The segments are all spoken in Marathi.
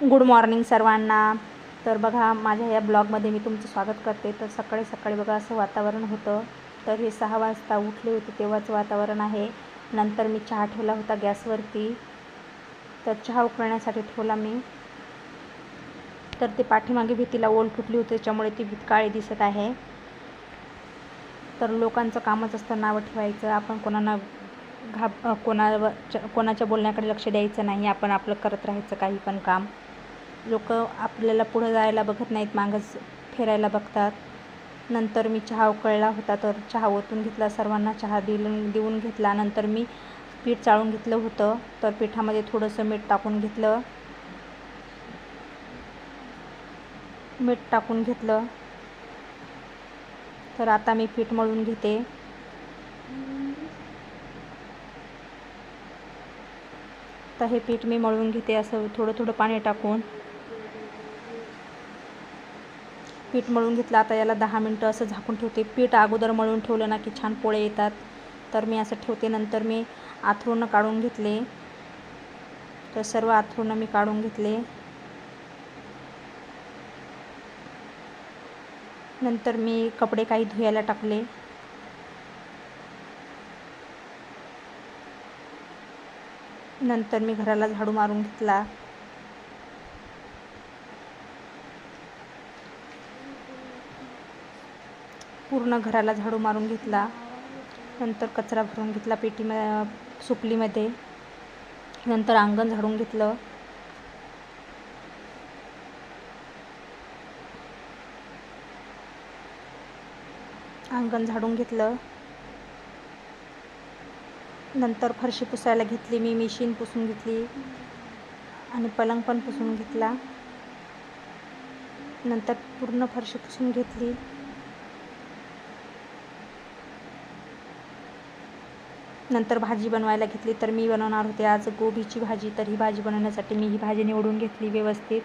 गुड मॉर्निंग सर्वांना. तर बघा माझ्या या ब्लॉगमध्ये मी तुमचं स्वागत करते. तर सकाळी सकाळी बघा असं वातावरण होतं. तर हे सहा वाजता उठले होते तेव्हाचं वातावरण आहे. नंतर मी चहा ठेवला होता गॅसवरती. तर चहा उकळण्यासाठी ठेवला मी. तर ते पाठीमागे भीतीला ओल फुटली होती त्याच्यामुळे ती भीत काळी दिसत आहे. तर लोकांचं कामच असतं नावं ठेवायचं. आपण कोणाला घाब कोणावर कोणाच्या बोलण्याकडे लक्ष द्यायचं नाही आपण आपलं करत राहायचं काही पण काम. लोक आपल्याला पुढं जायला बघत नाहीत मागंच फिरायला बघतात. नंतर मी चहा उकळला होता तर चहा ओतून घेतला सर्वांना चहा दिलून देऊन घेतला. नंतर मी पीठ चाळून घेतलं होतं तर पिठामध्ये थोडंसं मीठ टाकून घेतलं. मीठ टाकून घेतलं. तर आता मी पीठ मळून घेते. तर हे पीठ मी मळून घेते असं थोडं थोडं पाणी टाकून. पीठ मळून घेतलं आता याला दहा मिनटं असं झाकून ठेवते. पीठ अगोदर मळून ठेवलं ना की छान पोळे येतात. तर मी असं ठेवते नंतर मी आथरून काढून घेतले. तर सर्व आथरून मी काढून घेतले. नंतर मी कपडे काही धुयाला टाकले. नंतर मी घराला झाडू मारून घेतला. पूर्ण घराला झाडू मारून घेतला. नंतर कचरा भरून घेतला पेटी सुपलीमध्ये. नंतर अंगण झाडून घेतलं. अंगण झाडून घेतलं. नंतर फरशी पुसायला घेतली मी मिशीन पुसून घेतली आणि पलंग पण पुसून घेतला. नंतर पूर्ण फरशी पुसून घेतली. नंतर भाजी बनवायला घेतली तर मी बनवणार होते आज गोबीची भाजी. तर ही भाजी बनवण्यासाठी मी ही भाजी निवडून घेतली व्यवस्थित.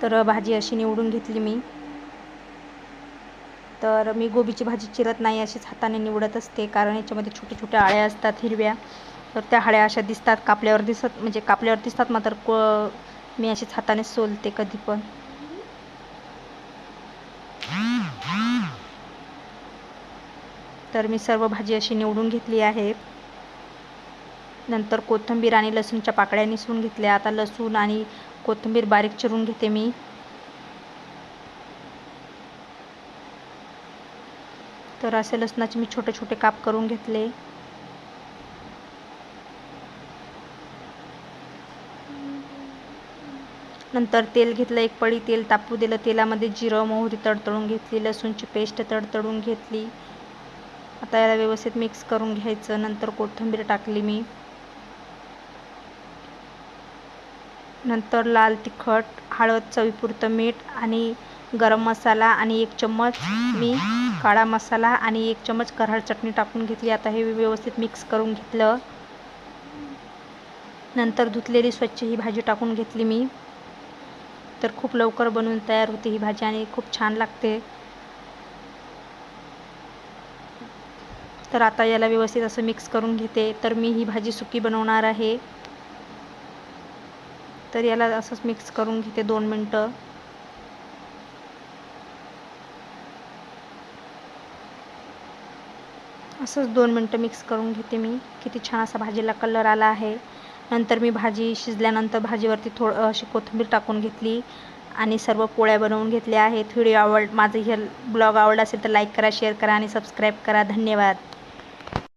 तर भाजी अशी निवडून घेतली मी. तर मी गोबीची भाजी चिरत नाही अशीच हाताने निवडत असते. कारण याच्यामध्ये छोट्या छोट्या आळ्या असतात हिरव्या. तर त्या हळ्या अशा दिसतात कापल्यावर दिसत म्हणजे कापल्यावर दिसतात मात्र को मी अशीच हाताने सोलते कधी पण. तर मी सर्व भाजी अशी निवडून घेतली आहे. नंतर कोथिंबीर आणि लसूणच्या पाकळ्या निसून घेतल्या. आता लसूण आणि कोथिंबीर बारीक चिरून घेते मी. तर असे लसणाचे मी छोटे छोटे काप करून घेतले. नंतर तेल घेतलं एक पळी तेल तापू दिलं. तेलामध्ये जिरं मोहरी तडतडून घेतली लसूणची पेस्ट तडतडून घेतली. आता याला व्यवस्थित मिक्स करून घ्यायचं. नंतर कोथिंबीर टाकली मी. नंतर लाल तिखट हळद चवीपुरतं मीठ आणि गरम मसाला आणि एक चम्मच मी काळा मसाला आणि एक चमच कराड चटणी टाकून घेतली. आता हे व्यवस्थित मिक्स करून घेतलं. नंतर धुतलेली स्वच्छ ही भाजी टाकून घेतली मी. तर खूप लवकर बनवून तयार होते ही भाजी आणि खूप छान लागते. तर आता याला व्यवस्थित असं मिक्स करून घेते. तर मी ही भाजी सुकी बनवणार आहे. तर याला असंच मिक्स करून घेते दोन मिनटं. असंच दोन मिनटं मिक्स करून घेते मी. किती छान असा भाजीला कलर आला आहे. नंतर मी भाजी शिजल्यानंतर भाजीवरती थोडं अशी कोथिंबीर टाकून घेतली. आणि सर्व पोळ्या बनवून घेतल्या आहेत. व्हिडिओ आवड माझं हे ब्लॉग आवडला असेल तर लाईक करा शेअर करा आणि सबस्क्राईब करा. धन्यवाद.